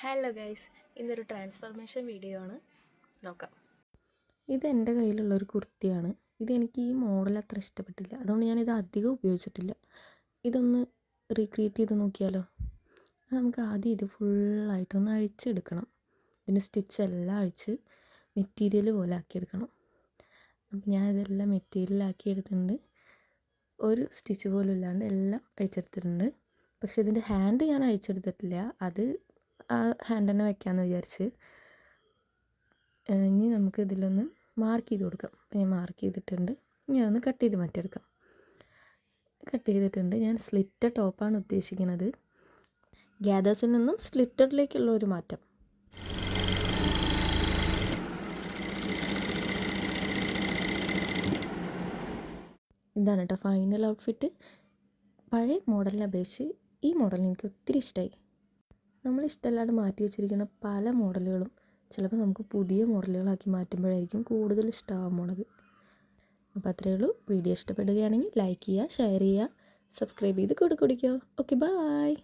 Hello guys ഇന്നൊരു transformation video ആണ്. നോക്കാം. ഇത് എന്റെ കയ്യിലുള്ള ഒരു കുർത്തിയാണ്. ഇത് എനിക്ക് ഈ മോഡൽ അത്ര ഇഷ്ടപ്പെട്ടില്ല. അതുകൊണ്ട് ഞാനിത് അധികം ഉപയോഗിച്ചിട്ടില്ല. ഇതൊന്ന് റീക്രിയേറ്റ് ചെയ്ത് നോക്കിയാലോ? നമുക്ക് ആദ്യം ഇത് ഫുള്ളായിട്ടൊന്ന് അഴിച്ചെടുക്കണം. ഇതിന്റെ സ്റ്റിച്ച് എല്ലാം അഴിച്ച് മെറ്റീരിയൽ പോലെ ആക്കിയെടുക്കണം. അപ്പം ഞാൻ ഇതെല്ലാം മെറ്റീരിയലാക്കി എടുത്തിട്ടുണ്ട് ഒരു സ്റ്റിച്ച് പോലും ഇല്ലാണ്ട് എല്ലാം അഴിച്ചെടുത്തിട്ടുണ്ട്. പക്ഷേ ഇതിന്റെ ഹാൻഡ് ഞാൻ അഴിച്ചെടുത്തിട്ടില്ല. അത് ആ ഹാൻഡ് തന്നെ വെക്കാമെന്ന് വിചാരിച്ച്. ഇനി നമുക്ക് ഇതിലൊന്ന് മാർക്ക് ചെയ്ത് കൊടുക്കാം. ഞാൻ മാർക്ക് ചെയ്തിട്ടുണ്ട്. ഇനി അതൊന്ന് കട്ട് ചെയ്ത് മാറ്റിയെടുക്കാം. കട്ട് ചെയ്തിട്ടുണ്ട്. ഞാൻ സ്ലിറ്റ ടോപ്പാണ് ഉദ്ദേശിക്കുന്നത്. ഗ്യാദേഴ്സിൽ നിന്നും സ്ലിറ്റഡിലേക്കുള്ള ഒരു മാറ്റം. ഇതാണ് കേട്ടോ ഫൈനൽ ഔട്ട്ഫിറ്റ് പഴയ മോഡലിനെ അപേക്ഷിച്ച് ഈ മോഡൽ എനിക്ക് ഒത്തിരി ഇഷ്ടമായി നമ്മൾ മാറ്റി വെച്ചിരിക്കുന്ന പല മോഡലുകളും ചിലപ്പോൾ നമുക്ക് പുതിയ മോഡലുകളാക്കി മാറ്റുമ്പോഴായിരിക്കും കൂടുതൽ ഇഷ്ടമാകാൻ പോണത്. അപ്പോൾ അത്രയേ ഉള്ളൂ. വീഡിയോ ഇഷ്ടപ്പെടുകയാണെങ്കിൽ ലൈക്ക് ചെയ്യുക ഷെയർ ചെയ്യുക സബ്സ്ക്രൈബ് ചെയ്ത് കൂടെ കുടിക്കുക ഓക്കെ ബായ്